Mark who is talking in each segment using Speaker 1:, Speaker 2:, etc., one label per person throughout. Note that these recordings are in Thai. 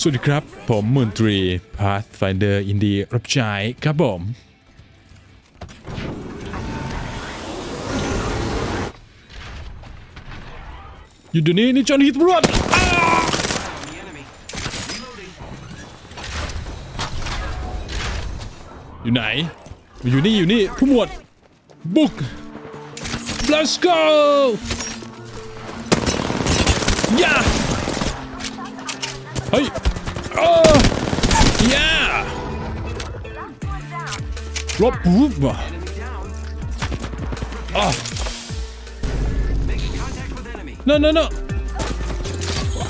Speaker 1: สวัสดีครับ ผมมื่นตรี Pathfinder อินดีรับใช้ครับผม อยู่เดี๋ยวนี้นี่จอหนที่ตรวจอ้าอยู่ไหน อยู่นี่ อยู่นี่ ผู้หมวด บุก let's go ย่าเฮ้ยโอ้ยาลบปุ๊บอะ no no no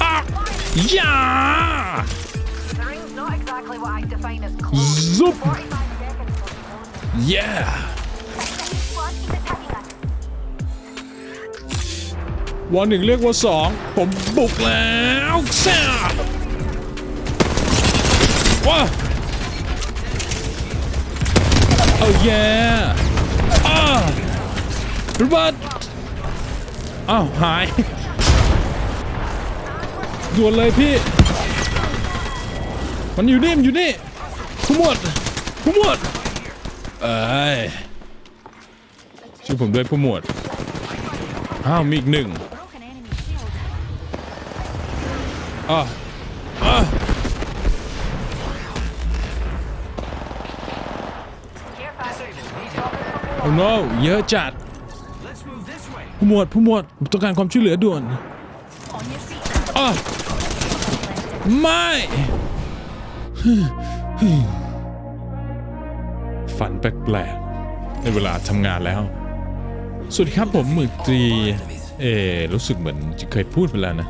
Speaker 1: อะย่า
Speaker 2: ซุป
Speaker 1: ย่าวันหนึ่งเรียกว่าสอง ผมบุกแล้วแซ่ ว้าเอาแย่อ้าระเบิดอ้าวหายด่วนเลยพี่ มันอยู่นี่มันอยู่นี่ผู้หมวดผู้หมวดเอ้ยช่วยผมด้วยผู้หมวด อ้าว มีอีกหนึ่ง
Speaker 2: Broken enemy shield.
Speaker 1: อะอ่ อ้ no เยอะจัด ผู้หมวดผู้หมวดผมต้องการความช่วยเหลือด่วนอไม่ ฝันแปลกๆในเวลาทำงานแล้ว สวัสดีครับผมหมือตรีเออรู้สึกเหมือนจะเคยพูดไปแล้วนะ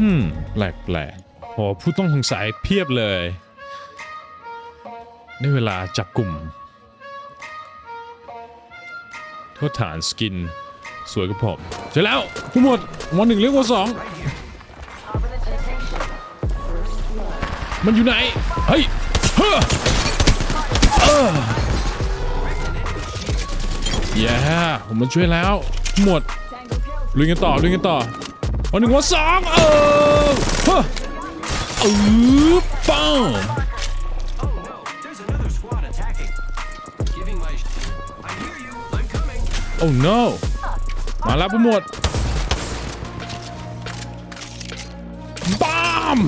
Speaker 1: อืม แปลกๆโอ้ผู้ต้องสงสัยเพียบเลย ได้เวลาจับกลุ่ม โทษฐานสกิน สวยกับผมเสร็จแล้วผู้หมวดวันหนึ่งเรียกว่าสองมันอยู่ไหน เฮ้ยเฮ้อเออแย่ผมมาช่วยแล้ว หมดลุยกันต่อลุยกันต่อวันหนึ่งวันสองเออเฮ้อเออปัง
Speaker 3: coming.
Speaker 1: โอ้ no มาแล้วผู้หมวดบาม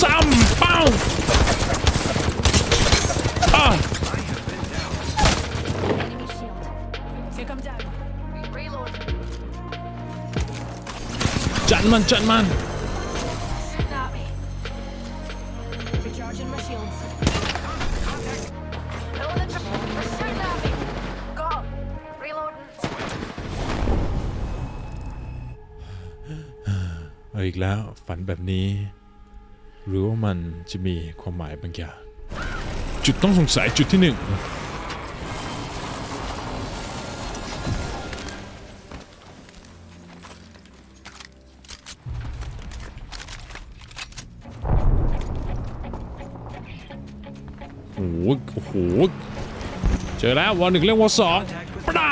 Speaker 1: ซ้ำปังอ่ะ
Speaker 2: Enemy shield. Here come
Speaker 1: อีกแล้ว ฝันแบบนี้ หรือว่ามันจะมีความหมายบางอย่าง จุดต้องสงสัยจุดที่หนึ่งโอ้โหโอ้โหเจอแล้ววันหนึ่งเรียกว่าสองปะดา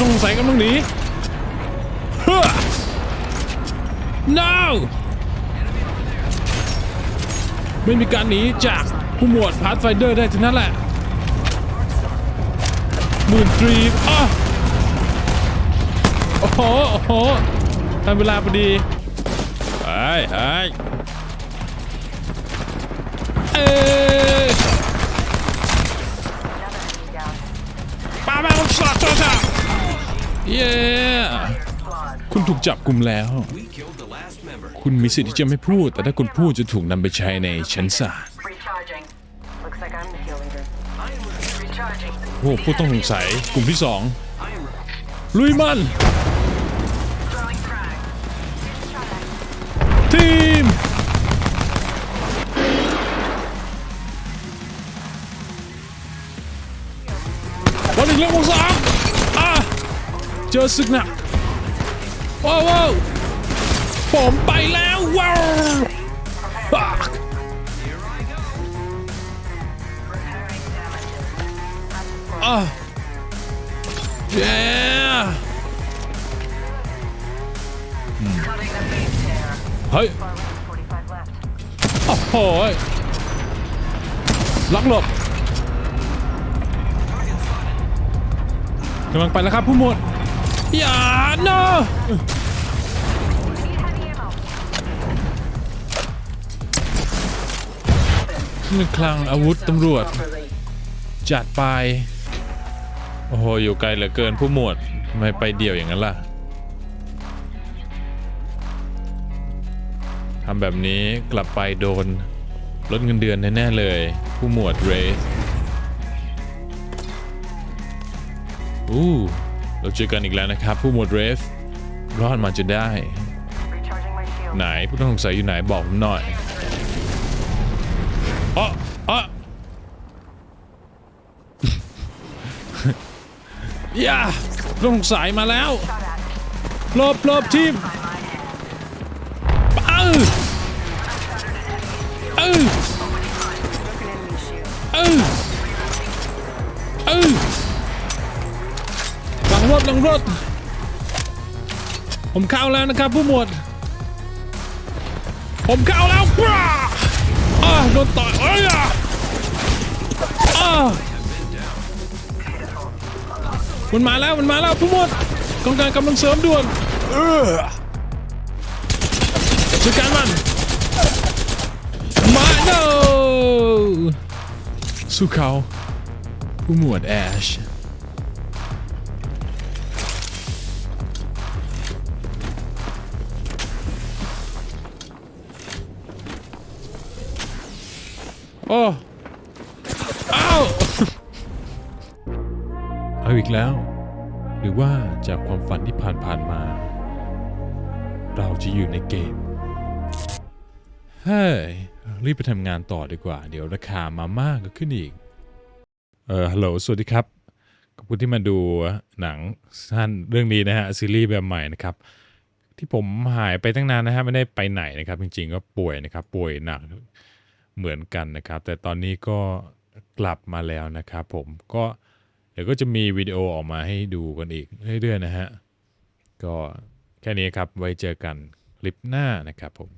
Speaker 1: ต้องสงสัยกำลังหนีเฮ้อ no ไม่มีการหนีจากผู้หมวดพาร์ทไฟเดอร์ได้ทั้งนั้นแหละหมื่นตรีอ้อโอ้โหโอ้โหทันเวลาพอดีเฮ้ยเฮ้ยเอ้าแม่งสอดตัวจ้ะเย้ คุณถูกจับกลุ่มแล้ว
Speaker 3: We killed the last member.
Speaker 1: คุณมีสิทธิ์ที่จะไม่พูด แต่ถ้าคุณพูดจะถูกนำไปใช้ในชั้นศาล
Speaker 2: Recharging. Looks like I'm the kill leader.
Speaker 3: I am. re-
Speaker 2: Recharging.
Speaker 1: โอ้ผู้ต้องสงสัยกลุ่มที่สอง
Speaker 3: I am. re-
Speaker 1: ลุยมัน
Speaker 2: Throwing frag.
Speaker 1: ทีมวันหนึ่งเรื่องวงสองอะเจอศึกหนัก ว้าวว้าวผมไปแล้วว้าวอะเย้
Speaker 2: Cutting the base tear.
Speaker 1: เฮ้ยโอ้โหล็อกหลบกำลังไปแล้วครับผู้หมวด อย่า
Speaker 2: โน
Speaker 1: นี่คลังอาวุธตำรวจ จัดไป โอ้โห อยู่ไกลเหลือเกินผู้หมวดทำไมไปเดี่ยวอย่างนั้นล่ะทำแบบนี้กลับไปโดน ลดเงินเดือนแน่ๆเลย ผู้หมวดเรสอู้ เราเจอกันอีกแล้วนะครับ ผู้หมวดเรสรอดมาจนได้ ไหนผู้ต้องสงสัยอยู่ไหนบอกผมหน่อยอ๋ออ๋ออย่าผู้ต้องสงสัยมาแล้วหลบหลบทีมเออเออ ถหลังรถ ผมเข้าแล้วนะครับผู้หมวด ผมเข้าแล้วปราอ่าโดนต่อยเอ้ยอะอ่ามันมาแล้วมันมาแล้วผู้หมวดต้องการกำลังเสริมด่วนเออจัดการมันมาโนสู้เขาผู้หมวดแอช อ้อ้าวเอาอีกแล้ว หรือว่าจากความฝันที่ผ่านๆมา เราจะอยู่ในเกม เฮ้ย รีบไปทำงานต่อดีกว่า เดี๋ยวราคามาม่าก็ขึ้นอีก เออฮัลโหล สวัสดีครับ ขอบคุณที่มาดูหนังสั้นเรื่องนี้นะฮะ ซีรีส์แบบใหม่นะครับที่ผมหายไปตั้งนานนะฮะไม่ได้ไปไหนนะครับ จริงๆก็ป่วยนะครับ ป่วยหนัก เหมือนกันนะครับ แต่ตอนนี้ก็กลับมาแล้วนะครับผมก็เดี๋ยวก็จะมีวิดีโอออกมาให้ดูกันอีกเรื่อยๆนะฮะ ก็แค่นี้ครับไว้เจอกันคลิปหน้านะครับผม